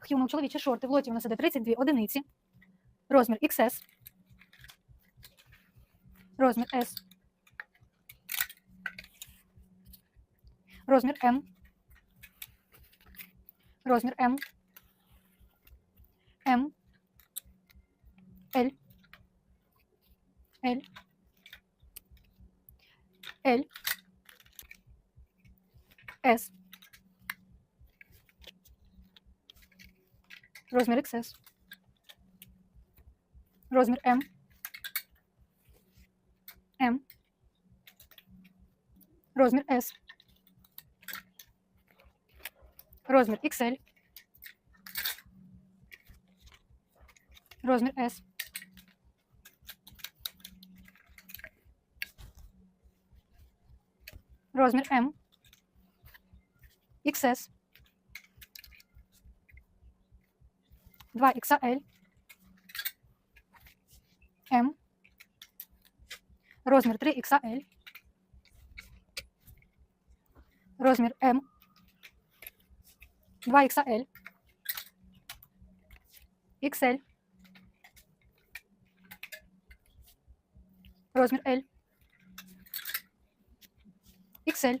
Х'юмов чоловічі шорти. В лоті у нас іде 32 одиниці. Розмір XS. Розмір S. Розмір М. Розмір М. М. L. L. L. S. Розмір XS. Розмір М. М. Розмір S. Розмір XL. Розмір S. Розмір М. XS. 2 XL. М. Розмір 3 XL. Розмір М. 2 XL. XL. Розмір L. XL.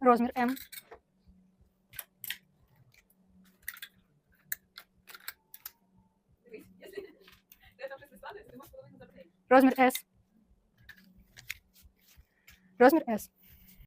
Розмір М. станеться, ти можеш половину забрати. Розмір S. Розмір S.